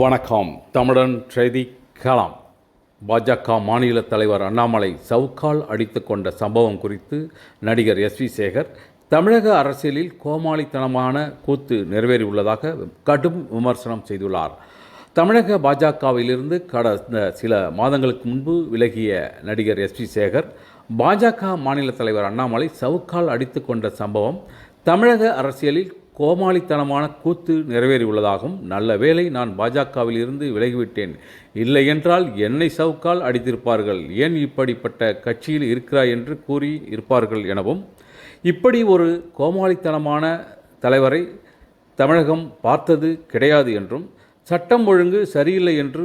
வணக்கம். தமிழன் செய்தி கலாம் பாஜக மாநில தலைவர் அண்ணாமலை சவுக்கால் அடித்து கொண்ட சம்பவம் குறித்து நடிகர் எஸ் வி சேகர் தமிழக அரசியலில் கோமாளித்தனமான கூத்து நிறைவேறியுள்ளதாக கடும் விமர்சனம் செய்துள்ளார். தமிழக பாஜகவிலிருந்து கடந்த சில மாதங்களுக்கு முன்பு விலகிய நடிகர் எஸ் வி சேகர் பாஜக மாநில தலைவர் அண்ணாமலை சவுக்கால் அடித்து கொண்ட சம்பவம் தமிழக அரசியலில் கோமாளித்தனமான கூத்து நிறைவேறியுள்ளதாகவும் நல்ல வேளை நான் பாஜகவில் இருந்து விலகிவிட்டேன். இல்லை என்றால் என்னை சவுக்கால் அடித்திருப்பார்கள். ஏன் இப்படிப்பட்ட கட்சியில் இருக்கிறாய் என்று கூறி இருப்பார்கள் எனவும் இப்படி ஒரு கோமாளித்தனமான தலைவரை தமிழகம் பார்த்தது கிடையாது என்றும் சட்டம் ஒழுங்கு சரியில்லை என்று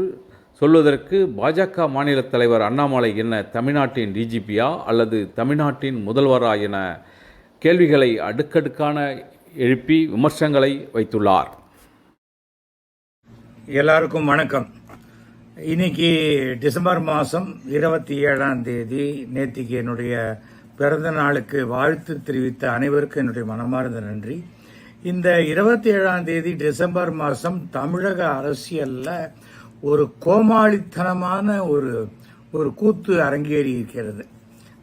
சொல்வதற்கு பாஜக மாநில தலைவர் அண்ணாமலை என்ன தமிழ்நாட்டின் டிஜிபியா அல்லது தமிழ்நாட்டின் முதல்வரா என கேள்விகளை அடுக்கடுக்கான எழுப்பி விமர்சனங்களை வைத்துள்ளார். எல்லாருக்கும் வணக்கம். இன்னைக்கு டிசம்பர் மாதம் இருபத்தி ஏழாம் தேதி நேத்திக்கு என்னுடைய பிறந்த நாளுக்கு வாழ்த்து தெரிவித்த அனைவருக்கும் என்னுடைய மனமார்ந்த நன்றி. இந்த இருபத்தி ஏழாம் தேதி டிசம்பர் மாதம் தமிழக அரசியலில் ஒரு கோமாளித்தனமான ஒரு ஒரு கூத்து அரங்கேறி இருக்கிறது.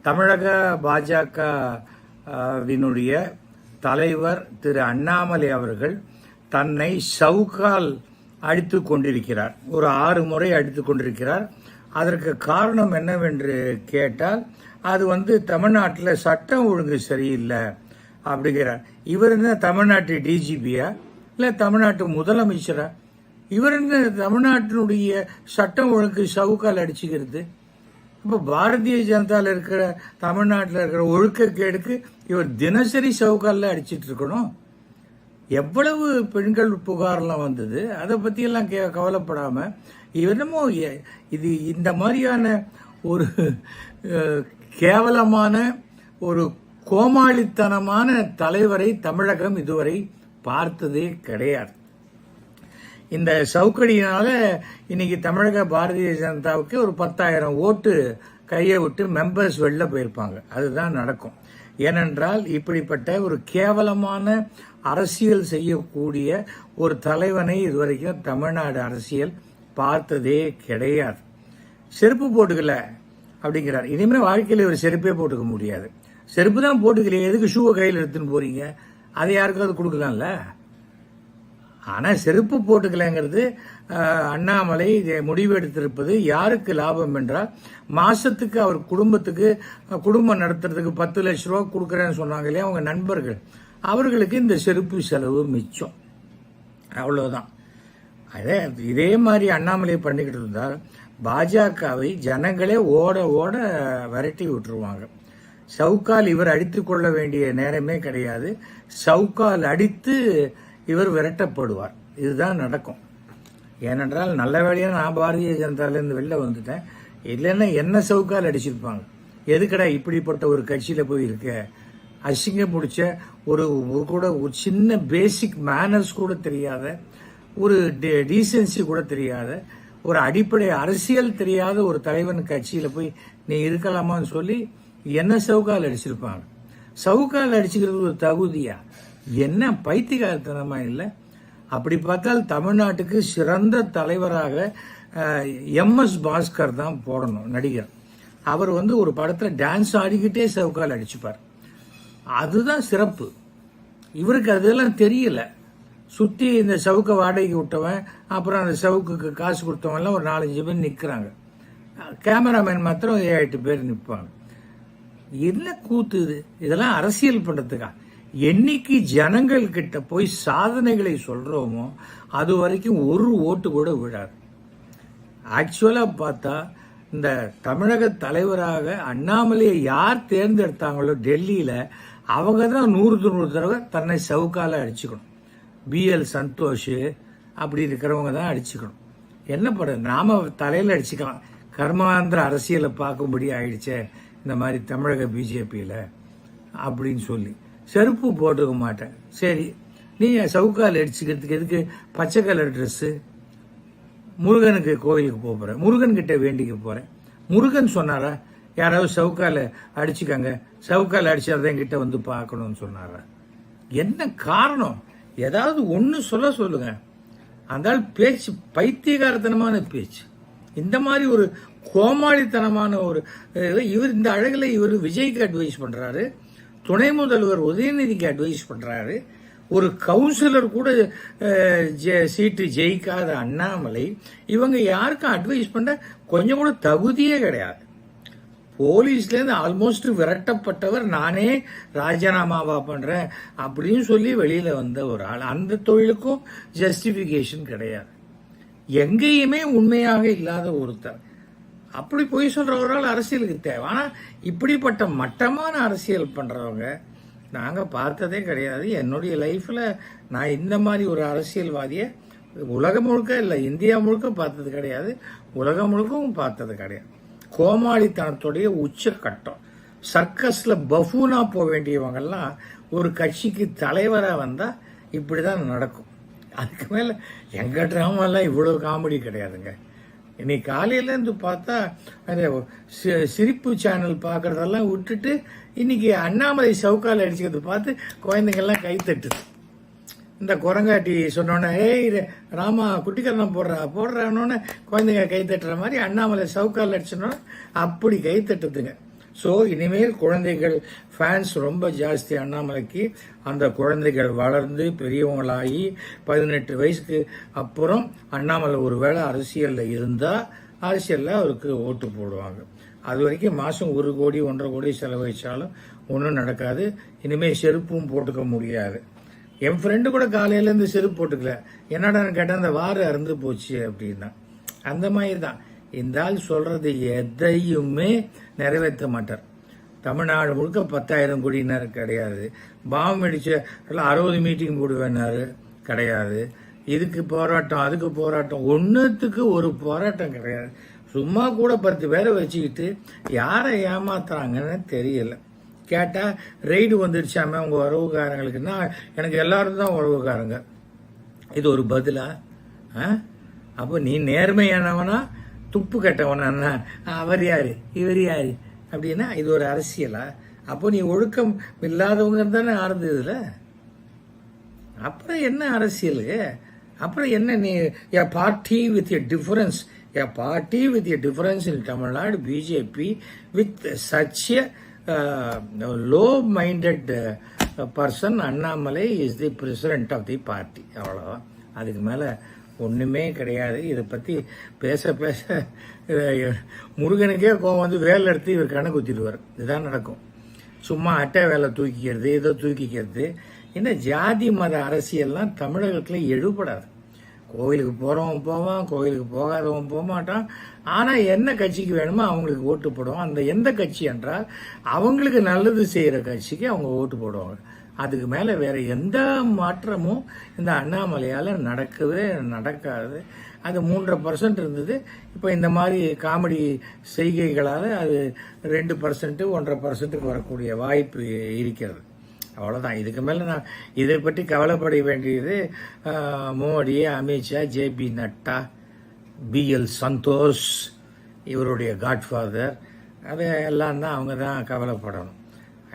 தமிழக பாஜக வினுடைய தலைவர் திரு அண்ணாமலை அவர்கள் தன்னை சவுக்கால் அடித்து கொண்டிருக்கிறார். ஒரு ஆறு முறை அடித்து கொண்டிருக்கிறார். அதற்கு காரணம் என்னவென்று கேட்டால் அது வந்து தமிழ்நாட்டில் சட்டம் ஒழுங்கு சரியில்லை அப்படிங்கிறார். இவர் என்ன தமிழ்நாட்டு டிஜிபியா இல்லை தமிழ்நாட்டு முதலமைச்சரா? இவர் என்ன தமிழ்நாட்டினுடைய சட்டம் ஒழுங்கு சவுக்கால் அடிச்சுக்கிறது? இப்போ பாரதிய ஜனதாவில் இருக்கிற தமிழ்நாட்டில் இருக்கிற ஒழுக்கக்கேடுக்கு இவர் தினசரி சவுக்காலில் அடிச்சிட்டு இருக்கணும். எவ்வளவு பெண்கள் புகார்லாம் வந்தது அதை பற்றியெல்லாம் கே கவலைப்படாம என்னமோ இது இந்த மாதிரியான ஒரு கேவலமான ஒரு கோமாளித்தனமான தலைவரை தமிழகம் இதுவரை பார்த்ததே கிடையாது. இந்த சவுக்கடியினால இன்னைக்கு தமிழக பாரதிய ஜனதாவுக்கு ஒரு பத்தாயிரம் ஓட்டு கையை விட்டு மெம்பர்ஸ் வெளில போயிருப்பாங்க. அதுதான் நடக்கும். ஏனென்றால் இப்படிப்பட்ட ஒரு கேவலமான அரசியல் செய்யக்கூடிய ஒரு தலைவனை இதுவரைக்கும் தமிழ்நாடு அரசியல் பார்த்ததே கிடையாது. செருப்பு போட்டுக்கல அப்படிங்கிறார். இனிமேல் வாழ்க்கையில் ஒரு செருப்பே போட்டுக்க முடியாது. செருப்பு தான் போட்டுக்கலையே. எதுக்கு ஷூவை கையில் எடுத்துன்னு போறீங்க? அதை யாருக்காவது கொடுக்கலாம்ல? ஆனால் செருப்பு போட்டுக்கலைங்கிறது அண்ணாமலை முடிவு எடுத்திருப்பது யாருக்கு லாபம் என்றால் மாசத்துக்கு அவர் குடும்பத்துக்கு குடும்பம் நடத்துறதுக்கு பத்து லட்ச ரூபா கொடுக்குறேன்னு சொன்னாங்க இல்லையா அவங்க நண்பர்கள். அவர்களுக்கு இந்த செருப்பு செலவு மிச்சம். அவ்வளவுதான். அதே இதே மாதிரி அண்ணாமலை பண்ணிக்கிட்டு இருந்தால் பாஜகவை ஜனங்களே ஓட ஓட விரட்டி விட்டுருவாங்க. சவுக்கால் இவர் அடித்து கொள்ள வேண்டிய நேரமே கிடையாது. சவுக்கால் அடித்து இவர் விரட்டப்படுவார். இதுதான் நடக்கும். ஏனென்றால் நல்ல வேலையாக நான் பாரதிய ஜனதாலேருந்து வெளில வந்துட்டேன். இல்லைன்னா என்ன சவுக்கால் அடிச்சிருப்பாங்க? எதுக்கடா இப்படிப்பட்ட ஒரு கட்சியில் போய் இருக்க? அசிங்கம் பிடிச்ச ஒரு ஒரு கூட ஒரு சின்ன பேசிக் மேனர்ஸ் கூட தெரியாத ஒரு டீசென்சி கூட தெரியாத ஒரு அடிப்படை அரசியல் தெரியாத ஒரு தலைவன் கட்சியில் போய் நீ இருக்கலாமான்னு சொல்லி என்ன சவுக்கால் அடிச்சிருப்பாங்க? சவுக்கால் அடிச்சுக்கிறது ஒரு தகுதியா? என்ன பைத்தியகாரத்தனமா இல்லை? அப்படி பார்த்தால் தமிழ்நாட்டுக்கு சிறந்த தலைவராக எம் எஸ் பாஸ்கர் தான் போடணும் நடிகர். அவர் வந்து ஒரு படத்தில் டான்ஸ் ஆடிக்கிட்டே சவுக்கால் அடிச்சுப்பார். அதுதான் சிறப்பு. இவருக்கு அதெல்லாம் தெரியல. சுற்றி இந்த செவுக்கை வாடகைக்கு விட்டவன் அப்புறம் அந்த சவுக்குக்கு காசு கொடுத்தவன்லாம் ஒரு நாலஞ்சு பேர் நிற்கிறாங்க கேமராமேன் மாத்திரம் ஏழு எட்டு பேர் நிற்பாங்க என்ன கூத்து இது? இதெல்லாம் அரசியல் பண்ணுறதுக்கா என்னைக்கு ஜனங்கள் கிட்ட போய் சாதனைகளை சொல்கிறோமோ அது வரைக்கும் ஒரு ஓட்டு கூட விழாது. ஆக்சுவலாக பார்த்தா இந்த தமிழக தலைவராக அண்ணாமலையை யார் தேர்ந்தெடுத்தாங்களோ டெல்லியில் அவங்க தான் நூறு தொண்ணூறு தடவை தன்னை சவுக்கால அடிச்சுக்கணும். பிஎல் சந்தோஷ் அப்படி இருக்கிறவங்க தான் அடிச்சுக்கணும். என்ன படம் நாம தலையில் அடிச்சுக்கலாம். கர்மாந்திர அரசியலை பார்க்கும்படி ஆயிடுச்சே இந்த மாதிரி தமிழக பிஜேபியில் அப்படின்னு சொல்லி. செருப்பு போட்டுக்க மாட்டேன். சரி நீ சவுக்கால் அடிச்சுக்கிறதுக்கு எதுக்கு? பச்சை கலர் ட்ரெஸ்ஸு முருகனுக்கு கோயிலுக்கு போக போகிறேன் முருகன் கிட்ட வேண்டிக்க போகிறேன் முருகன் சொன்னாரா யாராவது சவுக்கால அடிச்சுக்கங்க. சவுக்கால் அடிச்சாதான் கிட்ட வந்து பார்க்கணும்னு சொன்னாரா? என்ன காரணம்? ஏதாவது ஒன்று சொல்ல சொல்லுங்க. அந்த பேச்சு பைத்தியகாரத்தனமான பேச்சு. இந்த மாதிரி ஒரு கோமாளித்தனமான ஒரு இவர் இந்த அழகில் இவர் விஜய்க்கு அட்வைஸ் பண்ணுறாரு துணை முதல்வர் உதயநிதிக்கு அட்வைஸ் பண்றாரு. ஒரு கவுன்சிலர் கூட ஜெ- சீட்டு ஜெயிக்காத அண்ணாமலை இவங்க யாருக்கும் அட்வைஸ் பண்ண கொஞ்சம் கூட தகுதியே கிடையாது. போலீஸ்லேருந்து ஆல்மோஸ்ட் விரட்டப்பட்டவர் நானே ராஜினாமாவா பண்றேன் அப்படின்னு சொல்லி வெளியில வந்த ஒரு ஆள். அந்த தொழிலுக்கும் ஜஸ்டிபிகேஷன் கிடையாது. எங்கேயுமே உண்மையாக இல்லாத ஒருத்தர். அப்படி பொய் சொல்கிற ஒரு ஆள் அரசியலுக்கு தேவை. ஆனால் இப்படிப்பட்ட மட்டமான அரசியல் பண்ணுறவங்க நாங்கள் பார்த்ததே கிடையாது. என்னுடைய லைஃப்பில் நான் இந்த மாதிரி ஒரு அரசியல்வாதியை உலகம் முழுக்க இல்லை இந்தியா முழுக்க பார்த்தது கிடையாது. உலகம் முழுக்கவும் பார்த்தது கிடையாது. கோமாளித்தனத்துடைய உச்சக்கட்டம். சர்க்கஸ்ல பஃபூனாக போக வேண்டியவங்கெல்லாம் ஒரு கட்சிக்கு தலைவராக வந்தால் இப்படி இப்படிதான் நடக்கும். அதுக்கு மேலே எங்கள் ட்ராமாலாம் இவ்வளோ காமெடி கிடையாதுங்க. இன்னைக்கு காலையிலேருந்து பார்த்தா அந்த சி- சிரிப்பு சேனல் பார்க்குறதெல்லாம் விட்டுட்டு இன்னைக்கு அண்ணாமலை சவுக்கால் அடிச்சுக்கிறது பார்த்து குழந்தைங்கள்லாம் கை தட்டுது. இந்த குரங்காட்டி சொன்னோன்னே ஏய் ராமா குட்டிக்கரணம் போடுறா. போடுறானோன்னு குழந்தைங்க கை தட்டுற மாதிரி அண்ணாமலை சவுக்கால் அடிச்சோன்னா அப்படி கை தட்டுதுங்க. ஸோ இனிமேல் குழந்தைகள் ஃபேன்ஸ் ரொம்ப ஜாஸ்தி அண்ணாமலைக்கு அந்த குழந்தைகள் வளர்ந்து பெரியவங்களாகி பதினெட்டு வயசுக்கு அப்புறம் அண்ணாமலை ஒருவேளை அரசியலில் இருந்தால் அரசியலில் அவருக்கு ஓட்டு போடுவாங்க. அது வரைக்கும் மாதம் ஒரு கோடி ஒன்றரை கோடி செலவழிச்சாலும் ஒன்றும் நடக்காது. இனிமேல் செருப்பும் போட்டுக்க முடியாது. என் ஃப்ரெண்டு கூட காலையிலேருந்து செருப்பு போட்டுக்கல. என்னடான்னு கேட்டால் அந்த வாரம் அறுந்து போச்சு அப்படின்னா. அந்த மாதிரி தான் இந்த ஆள் சொல்கிறது எதையுமே நிறைவேற்ற மாட்டார். தமிழ்நாடு முழுக்க பத்தாயிரம் கோடினார் கிடையாது. பாம் அடிச்ச அறுபது மீட்டிங் போடுவேனாரு கிடையாது. இதுக்கு போராட்டம் அதுக்கு போராட்டம். ஒன்றுத்துக்கு ஒரு போராட்டம் கிடையாது. சும்மா கூட பத்து பேரை வச்சுக்கிட்டு யாரை ஏமாத்துறாங்கன்னு தெரியல. கேட்டால் ரெய்டு வந்துடுச்சாமே உங்கள் உறவுக்காரங்களுக்குன்னா எனக்கு எல்லாரும் தான் உறவுக்காரங்க. இது ஒரு பதிலா? ஆ? அப்போ நீ நேர்மையானவனா? துப்பு கட்டவனா? அவர் யாரு? இவர் யாரு? அப்படின்னா இது ஒரு அரசியலா? அப்போ நீ ஒழுக்கம் இல்லாதவங்க தானே ஆரம்பிச்சதுல அப்புறம் என்ன அரசியல்? அப்புறம் என்ன நீ a party with a difference a party with a difference in Tamil Nadu BJP with such low minded person Annamalai is the president of the party அவ்வளோதான் அதுக்கு மேலே ஒன்றுமே கிடையாது. இதை பற்றி பேச பேச முருகனுக்கே கோவம் வந்து வேலை எடுத்து இவர் கணக்கு ஊற்றிடுவார் இதுதான் நடக்கும். சும்மா அட்டை வேலை தூக்கிக்கிறது ஏதோ தூக்கிக்கிறது. என்ன ஜாதி மத அரசியல்லாம் தமிழகத்தில் எழுபடாது. கோவிலுக்கு போகிறவன் போவான் கோவிலுக்கு போகாதவன் போக மாட்டான். ஆனால் என்ன கட்சிக்கு வேணுமோ அவங்களுக்கு ஓட்டு போடுவான். அந்த எந்த கட்சி என்றால் அவங்களுக்கு நல்லது செய்கிற கட்சிக்கு அவங்க ஓட்டு போடுவாங்க. அதுக்கு மேலே வேற எந்த மாற்றமும் இந்த அண்ணாமலையால் நடக்கவே நடக்காது. அது மூன்றரை பர்சன்ட் இருந்தது. இப்போ இந்த மாதிரி காமெடி செய்கைகளால் அது ரெண்டு பர்சன்ட்டு ஒன்றரை பர்சன்ட்டுக்கு வரக்கூடிய வாய்ப்பு இருக்கிறது. அவ்வளோதான் இதுக்கு மேலே நான் இதை பற்றி கவலைப்பட வேண்டியது மோடி அமித்ஷா ஜேபி நட்டா பிஎல் சந்தோஷ் இவருடைய காட்ஃபாதர் அது எல்லாம் தான் அவங்க தான் கவலைப்படணும்.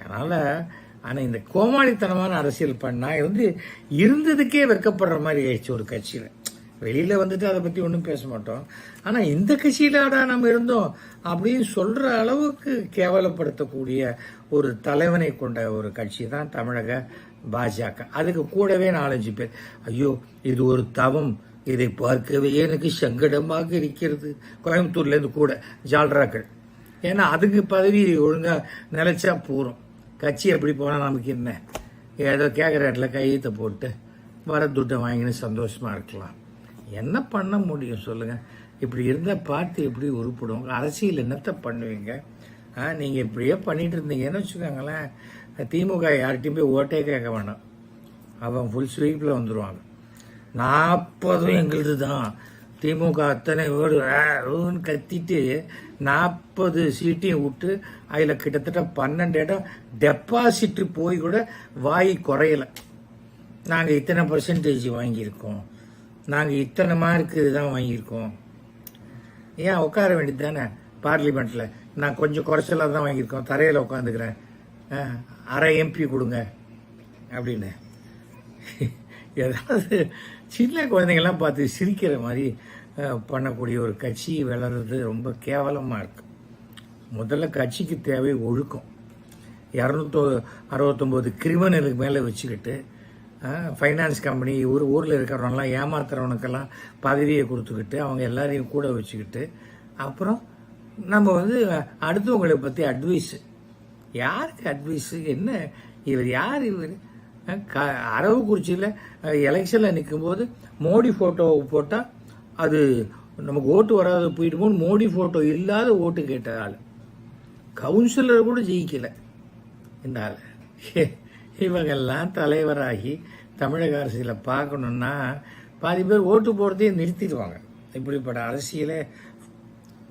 அதனால் ஆனால் இந்த கோமாளித்தனமான அரசியல் பண்ணா வந்து இருந்ததுக்கே வெட்கப்படுற மாதிரி ஆயிடுச்சு ஒரு கட்சியில். வெளியில் வந்துட்டு அதை பற்றி ஒன்றும் பேச மாட்டோம். ஆனால் இந்த கட்சியிலாடா நம்ம இருந்தோம் அப்படின்னு சொல்கிற அளவுக்கு கேவலப்படுத்தக்கூடிய ஒரு தலைவனை கொண்ட ஒரு கட்சி தான் தமிழக பாஜக. அதுக்கு கூடவே நாலஞ்சு பேர். ஐயோ இது ஒரு தவம். இதை பார்க்கவே எனக்கு சங்கடமாக இருக்கிறது. கோயம்புத்தூர்லேருந்து கூட ஜால்ராக்கள். ஏன்னா அதுக்கு பதவி ஒழுங்காக நிலைச்சா போகிறோம் கட்சி எப்படி போனால் நமக்கு என்ன? ஏதோ கேட்குற இடத்துல கையெழுத்தை போட்டு வர துட்டை வாங்கின்னு சந்தோஷமாக இருக்கலாம். என்ன பண்ண முடியும் சொல்லுங்கள் இப்படி இருந்தால் பார்த்து எப்படி உருப்பிடும் அரசியல் என்னத்தை பண்ணுவீங்க? ஆ நீங்கள் இப்படியே பண்ணிகிட்டு இருந்தீங்கன்னு வச்சுக்கோங்களேன். திமுக யார்கிட்டையும் போய் ஓட்டே கேட்க வேண்டாம் அவன் ஃபுல் ஸ்வீப்பில் வந்துடுவாங்க நாற்பதும் எங்களுது தான் திமுக அத்தனை வீடு ஊன்னு கத்திட்டு நாற்பது சீட்டையும் விட்டு அதில் கிட்டத்தட்ட பன்னெண்டு இடம் டெபாசிட் போய் கூட வாய் குறையலை. நாங்கள் இத்தனை பர்சன்டேஜ் வாங்கியிருக்கோம். நாங்கள் இத்தனை மார்க்கு தான் வாங்கியிருக்கோம். ஏன் உட்கார வேண்டியது தானே பார்லிமெண்ட்டில் நான் கொஞ்சம் குறைச்சலாக தான் வாங்கியிருக்கோம். தரையில் உட்காந்துக்கிறேன். அரை எம்பி கொடுங்க. அப்படின்னு. ஏதாவது சின்ன குழந்தைங்கள்லாம் பார்த்து சிரிக்கிற மாதிரி பண்ணக்கூடிய ஒரு கட்சி வளர்றது ரொம்ப கேவலமாக இருக்குது முதல்ல கட்சிக்கு தேவை ஒழுக்கம். இரநூத்தோ அறுபத்தொம்போது கிரிமினலுக்கு மேலே வச்சுக்கிட்டு ஃபைனான்ஸ் கம்பெனி ஊர் ஊரில் இருக்கிறவங்கலாம் ஏமாத்துறவனுக்கெல்லாம் பதவியை கொடுத்துக்கிட்டு அவங்க எல்லாரையும் கூட வச்சுக்கிட்டு அப்புறம் நம்ம வந்து அடுத்தவங்களை பற்றி அட்வைஸு யாருக்கு அட்வைஸு என்ன? இவர் யார் இவர்? க- அரவக்குறிச்சியில் எலெக்ஷனில் நிற்கும்போது மோடி ஃபோட்டோவை போட்டால் அது நமக்கு ஓட்டு வராத போயிட்டு மோடி ஃபோட்டோ இல்லாத ஓட்டு கேட்ட ஆள். கவுன்சிலர் கூட ஜெயிக்கலை. என்னால்? இவங்கெல்லாம் தலைவராகி தமிழக அரசியலை பார்க்கணுன்னா பாதி பேர் ஓட்டு போடுறதையே நிறுத்திடுவாங்க. இப்படிப்பட்ட அரசியலே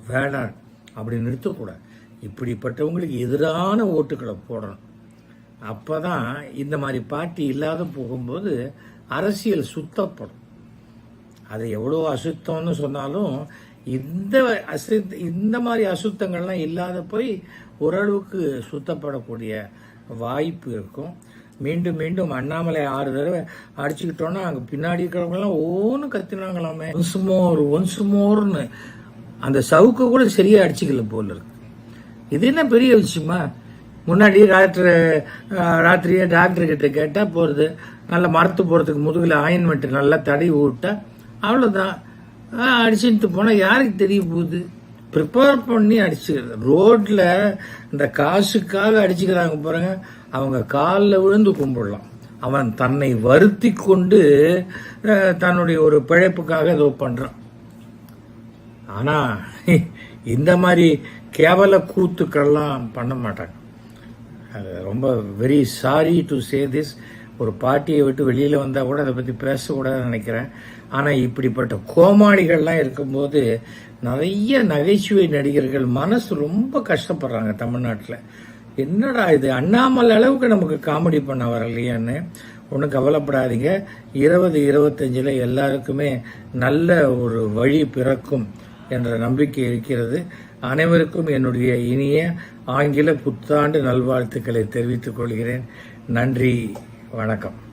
வேடா அப்படி நிறுத்தக்கூடாது. இப்படிப்பட்டவங்களுக்கு எதிரான ஓட்டுகளை போடணும். அப்போ தான் இந்த மாதிரி பார்ட்டி இல்லாத போகும்போது அரசியல் சுத்தப்படும். அது எவ்வளோ அசுத்தம்னு சொன்னாலும் இந்த அசு இந்த மாதிரி அசுத்தங்கள்லாம் இல்லாத போய் ஓரளவுக்கு சுத்தப்படக்கூடிய வாய்ப்பு இருக்கும். மீண்டும் மீண்டும் அண்ணாமலை ஆறு தடவை அடிச்சுக்கிட்டோன்னா அங்கே பின்னாடி இருக்கிறவங்கலாம் ஓன்னு கத்தினாங்களாமே. Once more once மோர்னு. அந்த சவுக்கு கூட சரியா அடிச்சுக்கல போல இருக்கு. இது என்ன பெரிய விஷயமா? முன்னாடி டாக்டர் ராத்திரியே டாக்டர் கிட்ட கேட்டால் போகிறது நல்ல மரத்து போகிறதுக்கு முதுகில் ஆயின்மெண்ட் நல்லா தடவி விட்டா அவ்வளவுதான். அடிச்சுட்டு போனா யாருக்கு தெரிய போகுது? ப்ரிப்பேர் பண்ணி அடிச்சுக்கிறது. ரோட்ல இந்த காசுக்காக அடிச்சுக்கிறாங்க பாருங்க. அவங்க காலில் விழுந்து கும்பிடலாம். அவன் தன்னை வருத்தி கொண்டு தன்னுடைய ஒரு பிழைப்புக்காக ஏதோ பண்றான். ஆனா இந்த மாதிரி கேவல கூத்துக்கள்லாம் பண்ண மாட்டாங்க. அது ரொம்ப very sorry to say this ஒரு பார்ட்டியை விட்டு வெளியில் வந்தால் கூட அதை பற்றி பேசக்கூடாதுன்னு நினைக்கிறேன். ஆனால் இப்படிப்பட்ட கோமாளிகள்லாம் இருக்கும்போது நிறைய நகைச்சுவை நடிகர்கள் மனசு ரொம்ப கஷ்டப்படுறாங்க தமிழ்நாட்டில். என்னடா இது? அண்ணாமலை அளவுக்கு நமக்கு காமெடி பண்ண வரலையான்னு ஒன்றும் கவலைப்படாதீங்க. இருபது இருபத்தஞ்சில் எல்லாருக்குமே நல்ல ஒரு வழி பிறக்கும் என்ற நம்பிக்கை இருக்கிறது. அனைவருக்கும் என்னுடைய இனிய ஆங்கில புத்தாண்டு நல்வாழ்த்துக்களை தெரிவித்துக் கொள்கிறேன். நன்றி வணக்கம்.